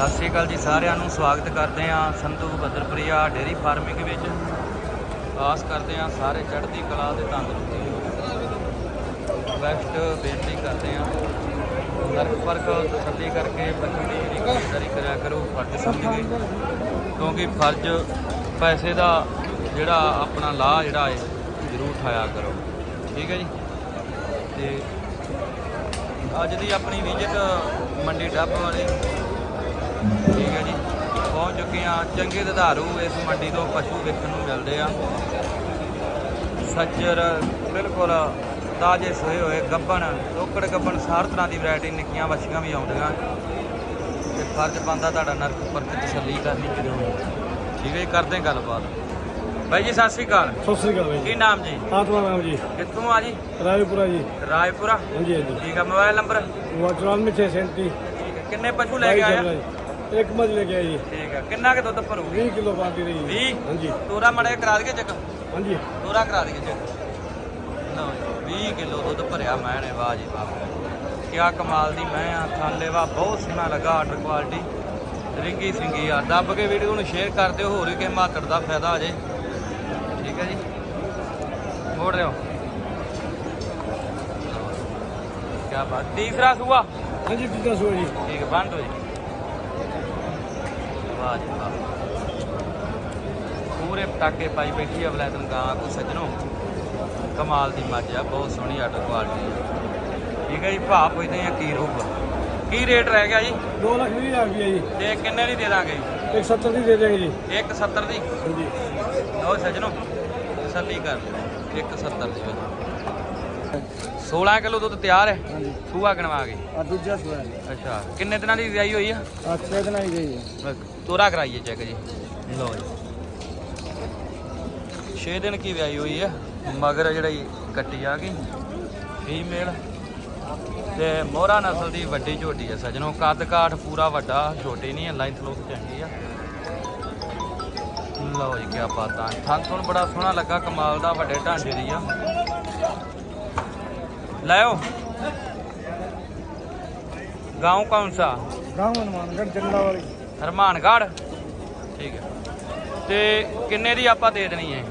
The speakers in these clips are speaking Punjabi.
ਸਤਿ ਸ਼੍ਰੀ ਅਕਾਲ ਜੀ ਸਾਰਿਆਂ ਨੂੰ, ਸਵਾਗਤ ਕਰਦੇ ਹਾਂ ਸੰਧੂ ਬਦਰਪ੍ਰਿਆ ਡੇਰੀ ਫਾਰਮਿੰਗ ਵਿੱਚ। ਆਸ ਕਰਦੇ ਹਾਂ ਸਾਰੇ ਚੜ੍ਹਦੀ ਕਲਾ ਦੇ ਤੰਦਰੁਸਤੀ ਬੈਸਟ ਬੇਨਤੀ ਕਰਦੇ ਹਾਂ। ਫ਼ਰਕ ਫ਼ਰਕ ਤਸੱਲੀ ਕਰਕੇ ਬੱਚੀ ਦੀ ਜਿਹੜੀ ਖਰੀਦਦਾਰੀ ਕਰਿਆ ਕਰੋ, ਫਰਜ਼ ਸਮਝ ਕੇ ਕਿਉਂਕਿ ਫਰਜ਼ ਪੈਸੇ ਦਾ ਜਿਹੜਾ ਆਪਣਾ ਲਾਹ ਜਿਹੜਾ ਹੈ, ਜ਼ਰੂਰ ਉਠਾਇਆ ਕਰੋ। ਠੀਕ ਹੈ ਜੀ? ਤੇ ਅੱਜ ਦੀ ਆਪਣੀ ਵਿਜ਼ਿਟ ਮੰਡੀ ਡੱਬ ਵਾਲੀ ਠੀਕ ਹੈ ਜੀ। ਪਹੁੰਚ ਚੁੱਕੇ ਹਾਂ। ਚੰਗੇ ਦੁਧਾਰੂ ਇਸ ਮੰਡੀ ਤੋਂ ਪਸ਼ੂ ਵੇਖਣ ਨੂੰ ਮਿਲਦੇ ਆ। ਸੱਜਰ ਬਿਲਕੁਲ ਤਾਜ਼ੇ ਸੋਏ ਹੋਏ ਗੱਬਣ ਟੋਕੜ ਗੱਬਣ ਸਾਰ ਤਰ੍ਹਾਂ ਦੀ ਵੈਰਾਈਟੀ ਨਿੱਕੀਆਂ ਵੱਛੀਆਂ ਵੀ ਆਉਂਦੀਆਂ। ਤੇ ਫਰਜ਼ ਬੰਦਾ ਤੁਹਾਡਾ ਨਰਕ ਪਰਖ ਤਸੱਲੀ ਕਰਨੀ ਜ਼ਰੂਰੀ ਠੀਕ ਹੈ ਕਰਦੇ ਗੱਲਬਾਤ। ਬਾਈ ਜੀ ਸਤਿ ਸ਼੍ਰੀ ਅਕਾਲ। ਸਤਿ ਸ੍ਰੀ ਅਕਾਲ ਕੀ ਜੀ। ਨਾਮ ਜੀ? ਆਤਮਾ ਨਾਮ ਜੀ? ਕਿੱਥੋਂ ਆ ਜੀ? ਰਾਏਪੁਰਾ ਜੀ। ਰਾਏਪੁਰਾ? ਹਾਂਜੀ ਹਾਂਜੀ। ਠੀਕ ਆ ਮੋਬਾਈਲ ਨੰਬਰ? ਉਹ 9437 ਠੀਕ ਹੈ ਕਿੰਨੇ ਪਸ਼ੂ ਲੈ ਕੇ ਆਇਆ ਇੱਕ ਮੱਝ ਲੈ ਕੇ ਜੀ। ਠੀਕ ਹੈ ਕਿੰਨਾ ਕੁ ਦੁੱਧ ਭਰੂ 20 ਕਿਲੋ ਪਾਤੀ ਰਹੀ ਜੀ। 20 ਹਾਂਜੀ। ਤੋਰਾ ਮੜੇ ਕਰਾ ਦਈਏ ਚੱਕ? ਹਾਂਜੀ। ਤੋਰਾ ਕਰਾ ਦਈਏ ਚੱਕ। ਲਓ ਜੀ 20 ਕਿਲੋ ਦੁੱਧ ਭਰਿਆ ਮੈਂ ਨੇ ਵਾਹ ਜੀ ਵਾਹ। ਕਿਆ ਕਮਾਲ ਦੀ ਮੈਂ ਆ ਥਾਲੇਵਾ ਬਹੁਤ ਸੋਹਣਾ ਲੱਗਾ ਆਰਡਰ ਕੁਆਲਿਟੀ ਰਿੰਗੀ ਸਿੰਗੀ ਆ ਦੱਬ ਕੇ ਵੀਡੀਓ ਨੂੰ ਸ਼ੇਅਰ ਕਰ ਦਿਓ ਹੋਰ ਵੀ ਕਿਸੇ ਮਾਤੜ ਦਾ ਫਾਇਦਾ ਹੋ ਜੇ। ਠੀਕ ਹੈ ਜੀ। ਮੋੜ ਦਿਓ ਕਿਆ ਬਾਤ ਤੀਸਰਾ ਸੂਆ? ਹਾਂਜੀ ਕਿੱਦਾਂ ਸੋ ਜੀ। ਠੀਕ ਹੈ ਬੰਦ ਹੋ ਜੀ। ਵਾਹ ਜੀ ਵਾਹ ਪੂਰੇ ਪਟਾਕੇ ਪਾਈ ਬੈਠੀ ਆ ਵਲੈਤਨ ਗਾਂ ਕੋ ਸੱਜਣੋ। ਕਮਾਲ ਦੀ ਮੱਝ ਆ ਬਹੁਤ ਸੋਹਣੀ ਆਰਡਰ ਕੁਆਲਿਟੀ ਠੀਕ ਹੈ ਜੀ ਭਾਅ ਪੁੱਛਦੇ ਆ ਕੀ ਰਹੂਗਾ ਕੀ ਰੇਟ ਰਹਿ ਗਿਆ ਜੀ? 2 ਲੱਖ 20 ਹਜ਼ਾਰ ਰੁਪਏ ਜੀ। ਤੇ ਕਿੰਨੇ ਦੀ ਦੇ ਦਾਂਗੇ 170 ਦੀ ਦੇ ਦੇਗੇ ਜੀ। 170 ਦੀ? ਹਾਂਜੀ। ਲਓ ਸੱਜਣੋ ਤਸੱਲੀ ਕਰ। ਲਓ 170 ਦੀ 16 ਕਿਲੋ ਦੁੱਧ ਤਿਆਰ ਹੈ? ਹਾਂਜੀ। ਸੂਆ ਗਣਵਾ ਕੇ? ਆ ਦੂਜਾ ਸੋਇਆ ਅੱਛਾ। ਕਿੰਨੇ ਦਿਨਾਂ ਦੀ ਵਿਆਹੀ ਹੋਈ ਆ? ਆ 6 ਦਿਨਾਂ ਦੀ ਗਈ ਜੀ ਤੋਰਾ ਕਰਾਈਏ ਚੈੱਕ ਜੀ। ਲਓ ਜੀ। 6 ਦਿਨ ਕੀ ਵਿਆਹੀ ਹੋਈ ਹੈ ਮਗਰ ਜਿਹੜੀ ਕੱਟੀ ਆ ਗਈ ਫੀਮੇਲ ਤੇ ਮੋਹਰਾ ਨਸਲ ਦੀ ਵੱਡੀ ਝੋਟੀ ਹੈ ਸਜਣੋ। ਕੱਦ ਕਾਠ ਪੂਰਾ ਵੱਡਾ ਛੋਟੀ ਨਹੀਂ ਹੈ ਲਾਈਨ ਲੁੱਕ ਚੰਗੀ ਆ। ਲਓ ਜੀ ਕੀ ਬਾਤਾਂ। ਥਣ ਥਣ ਬੜਾ ਸੋਹਣਾ ਲੱਗਾ ਕਮਾਲ ਦਾ ਵੱਡੇ ਢਾਂਚੇ ਦੀ ਆ। ਲਾਓ गांव कौन सा ਗਾਂਵ ਹਨੂਮਾਨਗੜ ਜੰਗਲਾ ਵਾਲੀ ਹਰਮਾਨਗੜ੍ਹ ਠੀਕ ਹੈ ਤੇ ਕਿੰਨੇ ਦੀ ਆਪਾਂ ਦੇ ਦੇਣੀ ਹੈ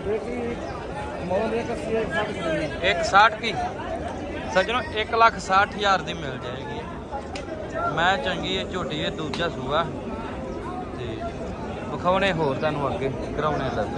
ਬੇਟੀ ਮੋਹਨ ਦੇ ਕੱਸੀ ਇੱਕ ਸਾਥ ਕਰੀ 160 ਕੀ ਸੱਜਣੋ 1 ਲੱਖ 60 ਹਜ਼ਾਰ ਦੀ ਮਿਲ ਜਾਏਗੀ ਮੈਂ ਚੰਗੀ ਹੈ ਝੋਟੀ ਇਹ ਦੂਜਾ ਸੂਆ ਤੇ ਵਿਖਾਉਣੇ ਹੋਰ ਤੁਹਾਨੂੰ ਅੱਗੇ ਕਰਾਉਣੇ ਲੱਗ